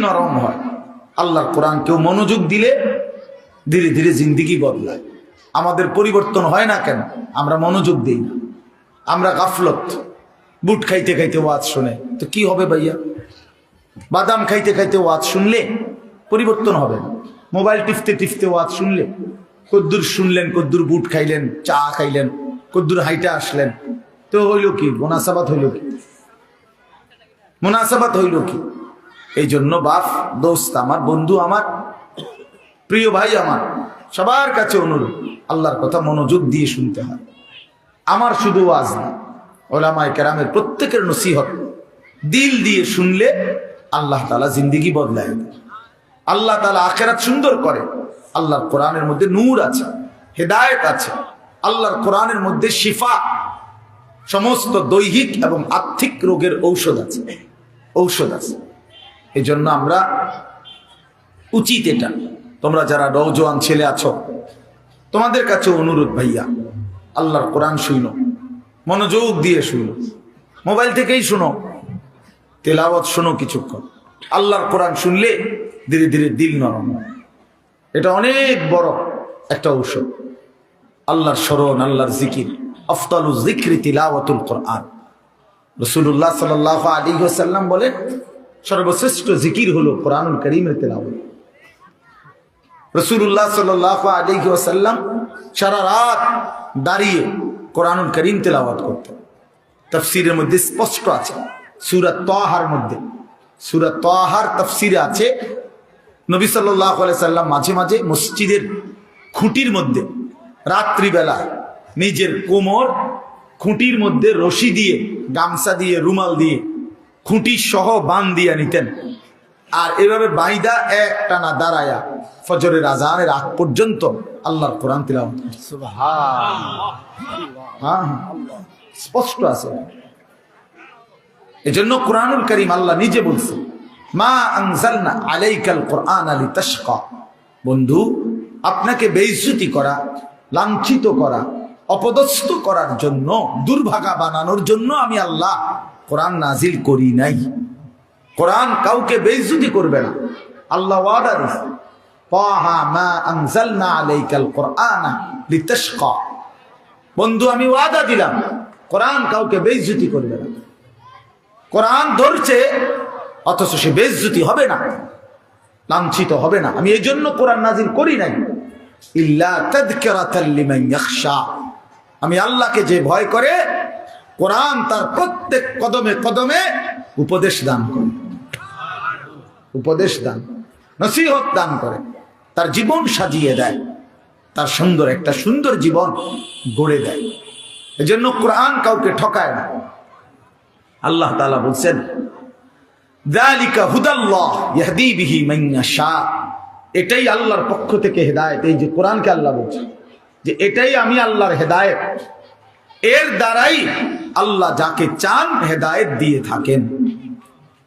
নরম হয়। আল্লাহর কোরআন কেউ মনোযোগ দিলে ধীরে ধীরে জিন্দিগি বদলায়। আমাদের পরিবর্তন হয় না কেন? আমরা মনোযোগ দিই না। আমরা গাফলত। বুট খাইতে খাইতে ওয়াজ শুনে। তো কি হবে ভাইয়া? বাদাম খাইতে খাইতে ওয়াজ শুনলে পরিবর্তন হবে না। মোবাইল টিপতে টিপতে ওয়াজ শুনলে কদ্দুর শুনলেন, কদ্দুর বুট খাইলেন, চা খাইলেন, কদ্দুর হাইটা আসলেন। তো হইল কি? মোনাসাবাত হইল কি? মোনাসাবাত হইল কি? এই জন্য বাপ, দোস্ত আমার, বন্ধু আমার, প্রিয় ভাই আমার, সবার কাছে অনুরোধ, আল্লাহর কথা মনোযোগ দিয়ে শুনতে হয়। আমার শুধু ওয়াজ না, ওলামায় কেরামের প্রত্যেকের নসিহত, দিল দিয়ে শুনলে আল্লাহ তালা জিন্দিগি বদলায় আল্লাহ তালা আখেরাত সুন্দর করে, আল্লাহর কোরআনের মধ্যে নূর আছে, হেদায়েত আছে, আল্লাহর কোরআনের মধ্যে শিফা, সমস্ত দৈহিক এবং আর্থিক রোগের ঔষধ আছে ঔষধ আছে। এই জন্য আমরা উচিত এটা। তোমরা যারা নৌজওয়ান ছেলে আছো, তোমাদের কাছে অনুরোধ ভাইয়া, আল্লাহর কোরআন শুনো, মনোযোগ দিয়ে শুনো, মোবাইল থেকেই শুনো, তেলাওয়াত শোনো কিছুক্ষণ। আল্লাহর কোরআন শুনলে ধীরে ধীরে দিল নরম এটা অনেক বড় একটা ঔষধ। আল্লাহর স্মরণ, আল্লাহর জিকির, আফতালু জিক্রি তিলাওয়াতুল কোরআন। রসুল্লাহ সাল আলী সাল্লাম বলেন সর্বশ্রেষ্ঠ জিকির হলো কোরআনুল করিমের তেলাওয়াত। রসুল্লাহ সাল আলী সাল্লাম সারা রাত দাঁড়িয়ে কোরআনুল করিম তেলাওয়াত করতেন। তফসিরের মধ্যে স্পষ্ট আছে সুরাত তহার মধ্যে। সুরাত তহার তফসিরে আছে, নবী সাল্লাহ সাল্লাম মাঝে মাঝে মসজিদের খুঁটির মধ্যে রাত্রিবেলা নিজের কোমর খুঁটির মধ্যে রশি দিয়ে, গামছা দিয়ে, রুমাল দিয়ে খুঁটি সহ বান দিয়ে নিতেন। আর এভাবে বাইদা এক টানা দাঁড়ায়া ফজরের আজানের আগ পর্যন্ত আল্লাহর কোরআন করতেন। হ্যাঁ হ্যাঁ। স্পষ্ট আছে। এজন্য কোরআনুল করিম আল্লাহ নিজে বলছে, মা আনজালনা আলাইকাল কোরআন আলী তাশকা বন্ধু, আপনাকে বেইজ্জতি করা, লাঞ্ছিত করা, অপদস্থ করার জন্য, দুর্ভাগা বানানোর জন্য আমি আল্লাহ কোরআন নাজিল করি নাই। কোরআন কাউকে বেইজ্জতি করবে না। আল্লাহ ওয়াদা দিছে। বন্ধু, আমি ওয়াদা দিলাম, কোরআন কাউকে বেইজ্জতি করবে না। কোরআন ধরছে, অথচ সে বেজ্জুতি হবে না, লাঞ্ছিত হবে না। আমি এই জন্য কোরআন নাজিল করি নাই। ইল্লা আমি আল্লাহকে যে ভয় করে কোরআন তার প্রত্যেক কদমে কদমে উপদেশ দান করে। উপদেশ দান, নসিহত দান করে। তার জীবন সাজিয়ে দেয়। তার সুন্দর একটা সুন্দর জীবন গড়ে দেয়। এজন্য কোরআন কাউকে ঠকায় না। আল্লাহ তাআলা বলছেন এটাই আল্লাহর পক্ষ থেকে হেদায়েত। এই যে কোরআনকে আল্লাহ বলছে যে এটাই আমি আল্লাহর হেদায়েত। এর দ্বারাই আল্লাহ যাকে চান হেদায়েত দিয়ে থাকেন।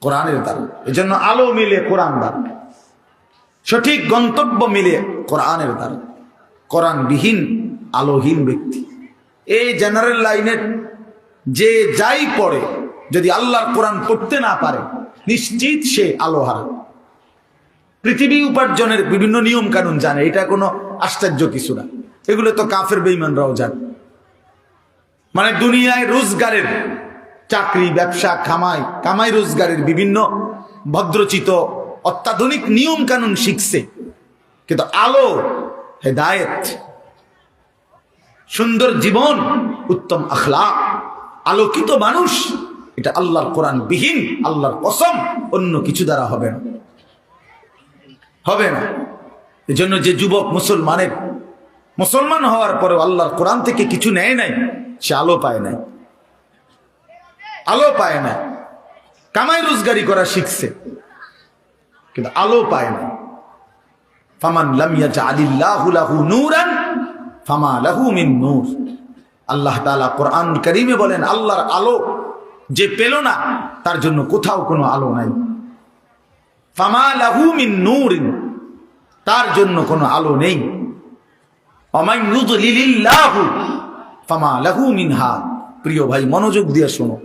কোরআনের দ্বারা। এজন্য আলো মিলে কোরআন দ্বারা। সঠিক গন্তব্য মিলে কোরআনের দ্বারা। কোরআনবিহীন, আলোহীন ব্যক্তি। এই জেনারেল লাইনের যে যাই পড়ে, যদি আল্লাহর কোরআন পড়তে না পারে, নিশ্চিত সে আলো পৃথিবী উপার্জনের বিভিন্ন নিয়ম কানুন জানে, এটা কোনো আশ্চর্য কিছু না। এগুলো তো কাফের বেইমানরাও জানে। মানে দুনিয়ায় রোজগারের চাকরি, ব্যবসা, কামাই কামাই রোজগারের বিভিন্ন ভদ্রচিত অত্যাধুনিক নিয়ম কানুন শিখছে। কিন্তু আলো, হেদায়েত, সুন্দর জীবন, উত্তম আখলা আলোকিত মানুষ, এটা আল্লাহর কোরআন বিহীন, আল্লাহর কসম, অন্য কিছু দ্বারা হবে না। হবে না। এজন্য যে যুবক মুসলমানের, মুসলমান হওয়ার পরেও আল্লাহর কোরআন থেকে কিছু নেয় নাই। সে আলো পায় নাই। আলো পায় না কামাই রোজগারি করা শিখছে, কিন্তু আলো পায় না ফামান লাম ইয়াজআলিল্লাহু লাহু নূরান, ফামা লাহু মিন নূর। আল্লাহ তাআলা কোরআন কারীমে বলেন, আল্লাহর আলো যে পেল না, তার জন্য কোথাও কোনো আলো নাই। ফামা লাহু মিন নূরিন, তার জন্য কোনো আলো নেই। অমাই ইউদলিলিল্লাহু ফামা লাহু মিন হাদ প্রিয় ভাই, মনোযোগ দিয়ে শোনো।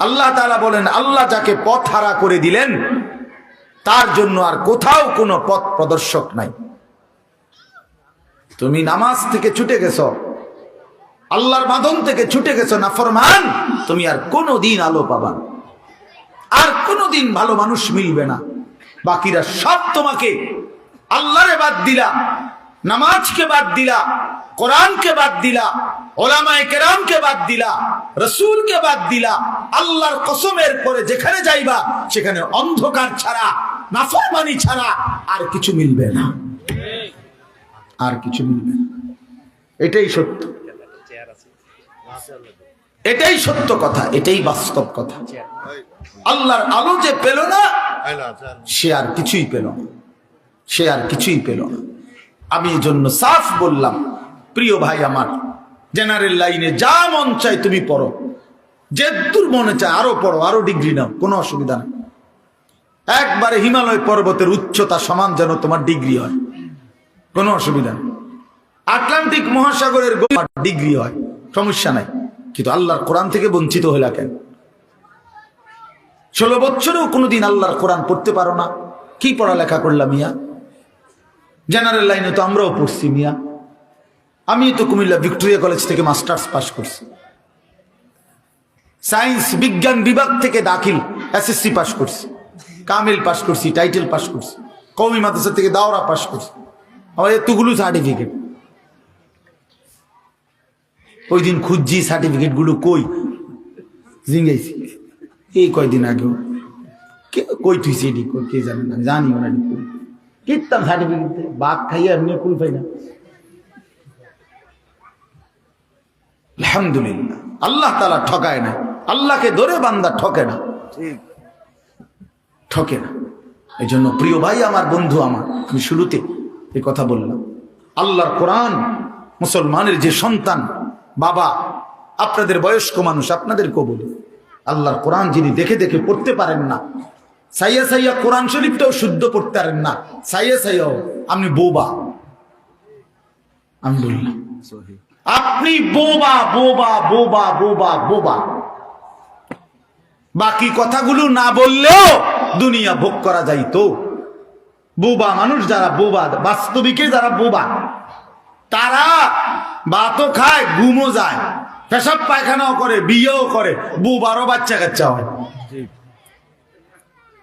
আল্লাহ তাআলা বলেন, আল্লাহ যাকে পথ হারা করে দিলেন, তার জন্য আর কোথাও কোনো পথ প্রদর্শক নাই। তুমি নামাজ থেকে ছুটে গেছো, আল্লাহর বাঁধন থেকে ছুটে গেছো না ফরমান তুমি আর কোনো দিন আলো পাবা আর কোনো দিন ভালো মানুষ মিলবে না। বাকিরা সব তোমাকে আল্লাহরে বাদ দিলা, নামাজকে বাদ দিলা কোরআনকে বাদ দিলা, ওলামায়ে কেরামকে বাদ দিলা, রসুলকে বাদ দিলা, আল্লাহর কসমের পরে যেখানে যাইবা, সেখানে অন্ধকার ছাড়া, নাফরমানি ছাড়া আর কিছু মিলবে না। আর কিছু মিলবে না। এটাই সত্য। এটাই সত্য কথা, এটাই বাস্তব কথা। আল্লাহর আলো যে পেল না, সে আর কিছুই পেল না। সে আর কিছুই পেল না। আমি এই জন্য সাফ বললাম প্রিয় ভাই আমার জেনারেল লাইনে যা মন চাই তুমি পড়ো। যে দূর মনে চায় আরও পড়ো, আরও ডিগ্রি নাও, কোনো অসুবিধা নেই। একবারে হিমালয় পর্বতের উচ্চতা সমান যেন তোমার ডিগ্রি হয়, কোনো অসুবিধা নেই। আটলান্টিক মহাসাগরের ডিগ্রি হয়, সমস্যা নাই। কিন্তু আল্লাহর কোরআন থেকে বঞ্চিত হইলা কেন? ষোলো বছরেও কোনোদিন আল্লাহর কোরআন পড়তে পারো না। কি পড়ালেখা করলাম মিয়া? জেনারেল লাইনে তো আমরাও পড়ছি মিয়া। আমি তো কুমিল্লা ভিক্টোরিয়া কলেজ থেকে মাস্টার্স পাশ করছি। সায়েন্স, বিজ্ঞান বিভাগ থেকে দাখিল, এসএসসি পাশ করছি। কামিল পাশ করছি, টাইটেল পাশ করছি। কৌমি মাদ্রাসা থেকে দাওরা পাশ করছি। আমার এতগুলো সার্টিফিকেট। ওই দিন খুঁজছি সার্টিফিকেটগুলো কই? জিঙ্গাইছি। এই কয়দিন আগেও। কই তুইছি কই কে জানে না জানি এটি কিতাম সার্টিফিকেট, বাঘ খাইয়া এমনি কুল পাই না আলহামদুলিল্লাহ। আল্লাহ তালা ঠকায় না। আল্লাহকে ধরে বান্দা ঠকে না। ঠকে। না। এই জন্য প্রিয় ভাই আমার বন্ধু আমার আমি শুরুতে এই কথা বললাম। আল্লাহর কোরআন মুসলমানের যে সন্তান বাবা আপনাদের বয়স্ক মানুষ আপনাদেরকেও বলি আল্লাহর কোরআন যিনি দেখে দেখে পড়তে পারেন না সাইয়া সাইয়া কোরআন শরীফটাও শুদ্ধ পড়তে পারেন না সাইয়া সাইয়াও আপনি বোবা। আমি বললাম আপনি বোবা বোবা বোবা বোবা বোবা। বাকি কথাগুলো না বললেও দুনিয়া ভোগ করা যাইতো বোবা মানুষ যারা বোবা বাস্তবিকে যারা বোবা তারা ভাতও খায় ঘুমও যায় পেশাব পায়খানাও করে বিয়েও করে বোবারও বাচ্চা কাচ্চা হয়।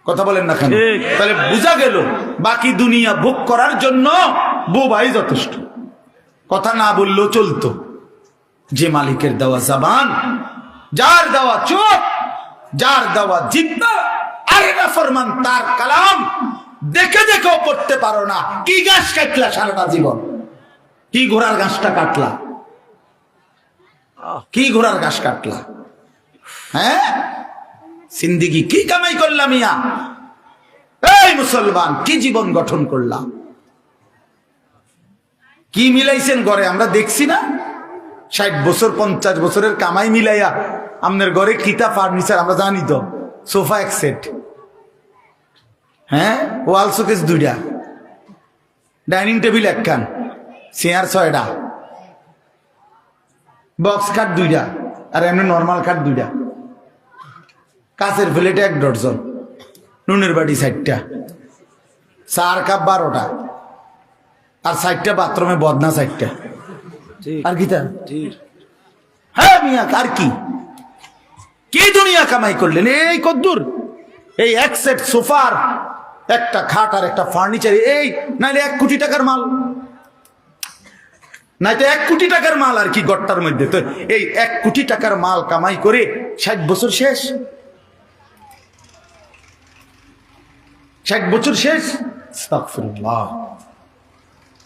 কথা বলেন না কেন? তাহলে বোঝা গেল বাকি দুনিয়া ভোগ করার জন্য বোবাই যথেষ্ট। কথা না বললেও চলতো। যে মালিকের দেওয়া জাবান যার দেওয়া চোখ যার দেওয়া জিব্বা আরে না ফরমান তার কালাম দেখে দেখেও পড়তে পারো না। কি গাছ কাটলা সারাটা জীবন? কি ঘোড়ার গাছটা কাটলা? কি ঘোড়ার গাছ কাটলা? হ্যাঁ? সিন্দিগি কি কামাই করলাম ইয়া এই মুসলমান কি জীবন গঠন করলাম কি মিলাইছেন ঘরে? আমরা দেখছি না। ষাট বছর, পঞ্চাশ বছরের কামাই মিলাইয়া আপনার ঘরে কিতা ফার্নিচার, আমরা জানি তো। সোফা এক সেট। হ্যাঁ? ওয়াল শোকেস দুইটা। ডাইনিং টেবিল একখান। চেয়ার ছয়টা। বক্স কাঠ দুইটা। আর এমনি নর্মাল কাঠ দুইটা। কাছের প্লেটে এক ডজন। নুনের বাটি ষাটটা চার কাপ বারোটা। আর ষাটটা বাথরুমে বদনা ষাটটা আর কি হ্যাঁ মিয়া আর কি? কি দুনিয়া কামাই করলেন? এই কদ্দুর এই এক সেট সোফার একটা খাট আর একটা ফার্নিচার এই নাইলে এক কোটি টাকার মাল। নাই তো এক কোটি টাকার মাল আর কি গট্টার মধ্যে? তো এই এক কোটি টাকার মাল কামাই করে ষাট বছর শেষ। ষাট বছর শেষ।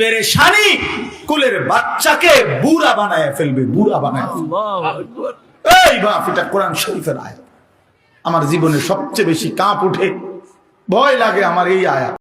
পেরেশানি কুলের বাচ্চাকে বুড়া বানায় ফেলবে বুড়া বানায় এই বাপ এটা কোরআন শরীফের আয়াত। আমার জীবনে সবচেয়ে বেশি কাঁপ উঠে ভয় লাগে আমার এই আয়াত।